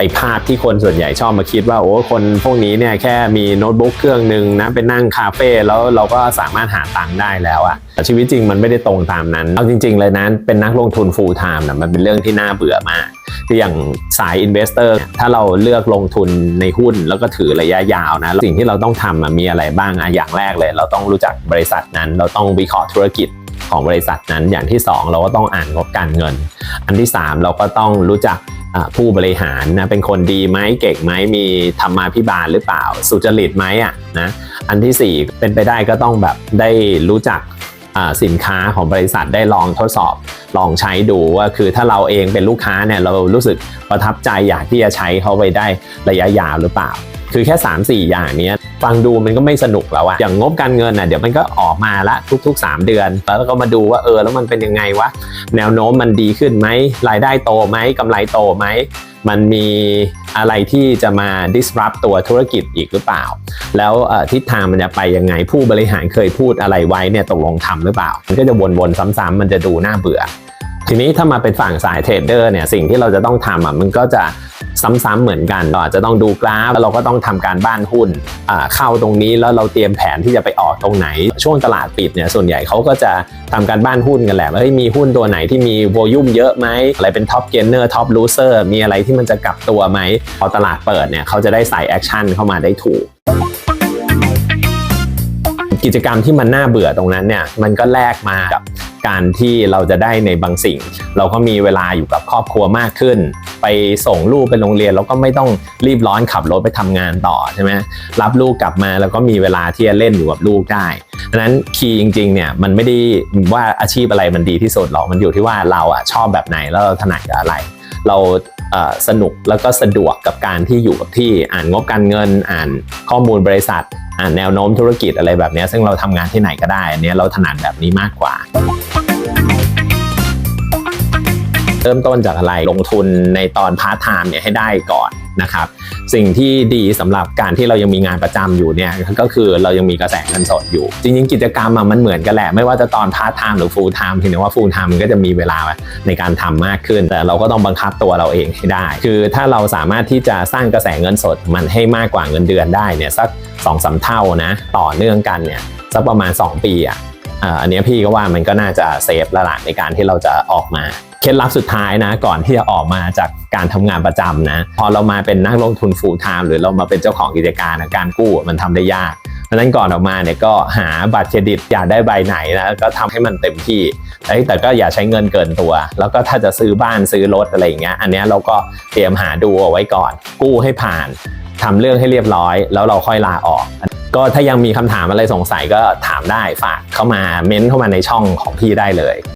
ไอ้ภาพที่คนส่วนใหญ่ชอบมาคิดว่าโอ้คนพวกนี้เนี่ยแค่มีโน้ตบุ๊กเครื่องหนึ่งนะเป็นนั่งคาเฟ่แล้วเราก็สามารถหาตังค์ได้แล้วอะแต่ชีวิตจริงมันไม่ได้ตรงตามนั้น เอาจริง ๆ เลยนะเป็นนักลงทุน full time นะมันเป็นเรื่องที่น่าเบื่อมากคืออย่างสาย investor เนี่ยถ้าเราเลือกลงทุนในหุ้นแล้วก็ถือระยะยาวนะสิ่งที่เราต้องทำมีอะไรบ้างอะอย่างแรกเลย เราต้องรู้จักบริษัทนั้น เราต้องวิเคราะห์ธุรกิจของบริษัทนั้นอย่างที่สองเราก็ต้องอ่านงบการเงิน อันที่ 3 เราก็ต้องรู้จัก ผู้บริหารนะเป็นคนดีไหมเก่งไหมมีธรรมาภิบาลหรือเปล่า สุจริตไหมอะนะอันทีสี่ 4 เป็นไปได้ก็ต้องแบบได้รู้จักสินค้าของบริษัทได้ลองทดสอบลองใช้ดูว่าคือถ้าเราเองเป็นลูกค้าเนี่ยเรารู้สึกประทับใจอยากที่จะใช้เขาไปได้ระยะยาวหรือเปล่า คือแค่ 3 4 อย่างเนี้ยฟังดูมันก็ไม่สนุกแล้วอะอย่างงบการเงินน่ะเดี๋ยวมันก็ออกมาละทุก ๆ 3 เดือน แล้วก็มาดูว่าเออแล้วมันเป็นยังไงวะ แนวโน้มมันดีขึ้นไหมรายได้โตไหมกำไรโตไหมมันมีอะไรที่จะมา disrupt ตัวธุรกิจอีกหรือเปล่า แล้วทิศทางมันจะไปยังไงผู้บริหารเคยพูดอะไรไว้เนี่ยตกลงทำหรือเปล่า มันก็จะวนๆซ้ำๆมันจะดูน่าเบื่อ ทีนี้ถ้ามาเป็นฝั่งสายเทรดเดอร์เนี่ยสิ่งที่เราจะต้องทำอะมันก็จะซ้ำๆเหมือนกันเราอาจจะต้องดูกราฟแล้วเราก็ต้องทำการบ้านหุ้นเข้าตรงนี้แล้วเราเตรียมแผนที่จะไปออกตรงไหน ช่วงตลาดปิดเนี่ยส่วนใหญ่เขาก็จะทำการบ้านหุ้นกันแหละว่าเฮ้ยมีหุ้นตัวไหนที่มีโวลุ่มเยอะไหมอะไรเป็นท็อปเกนเนอร์ท็อปลูเซอร์มีอะไรที่มันจะกลับตัวไหมพอตลาดเปิดเนี่ยเขาจะได้ใส่แอคชั่นเข้ามาได้ถูกกิจกรรมที่มันน่าเบื่อตรงนั้นเนี่ยมันก็แลกมากับ การที่เราจะได้ในบางสิ่ง เราก็มีเวลาอยู่กับครอบครัวมากขึ้น ไปส่งลูกไปโรงเรียนเราก็ไม่ต้องรีบร้อนขับรถไปทำงานต่อใช่ไหมรับลูกกลับมาแล้วก็มีเวลาที่จะเล่นอยู่กับลูกได้ดังนั้นคีย์จริงๆเนี่ยมันไม่ได้ว่าอาชีพอะไรมันดีที่สุดหรอกมันอยู่ที่ว่าเราอะชอบแบบไหนแล้วเราถนัดกับอะไร เราสนุกแล้วก็สะดวกกับการที่อยู่กับที่อ่านงบการเงินอ่านข้อมูลบริษัท อ่านแนวโน้มธุรกิจอะไรแบบนี้ซึ่งเราทำงานที่ไหนก็ได้อันนี้เราถนัดแบบนี้มากกว่า เริ่มต้นจากอะไรลงทุนในตอนพาร์ทไทม์เนี่ยให้ได้ก่อนนะครับ สิ่งที่ดีสำหรับการที่เรายังมีงานประจำอยู่เนี่ยก็คือเรายังมีกระแสเงินสดอยู่ จริงๆ กิจกรรมมันเหมือนกันแหละ ไม่ว่าจะตอนพาร์ทไทม์หรือฟูลไทม์เพียงแต่ว่าฟูลไทม์มันก็จะมีเวลาในการทำมากขึ้น แต่เราก็ต้องบังคับตัวเราเองให้ได้ คือถ้าเราสามารถที่จะสร้างกระแสเงินสดมันให้มากกว่าเงินเดือนได้เนี่ยสัก2อสเท่านะต่อเนื่องกันเนี่ยสักประมาณ 2 ปีอะอ่า อันนี้พี่ก็ว่ามันก็น่าจะเซฟละละในการที่เราจะออกมาเคล็ดลับสุดท้ายนะก่อนที่จะออกมาจากการทำงานประจำนะ พอเรามาเป็นนักลงทุน full time หรือเรามาเป็นเจ้าของกิจการนะการกู้มันทำได้ยากเพราะนั้นก่อนออกมาเนี่ยก็หาบัตรเครดิตอยากได้ใบไหนนะก็ทำให้มันเต็มที่ แต่ก็อย่าใช้เงินเกินตัว แล้วก็ถ้าจะซื้อบ้านซื้อรถอะไรอย่างเงี้ยอันนี้เราก็เตรียมหาดูเอาไว้ก่อน กู้ให้ผ่านทำเรื่องให้เรียบร้อย แล้วเราค่อยลาออก ก็ถ้ายังมีคำถามอะไรสงสัยก็ถามได้ฝากเข้ามาเม้นเข้ามาในช่องของพี่ได้เลย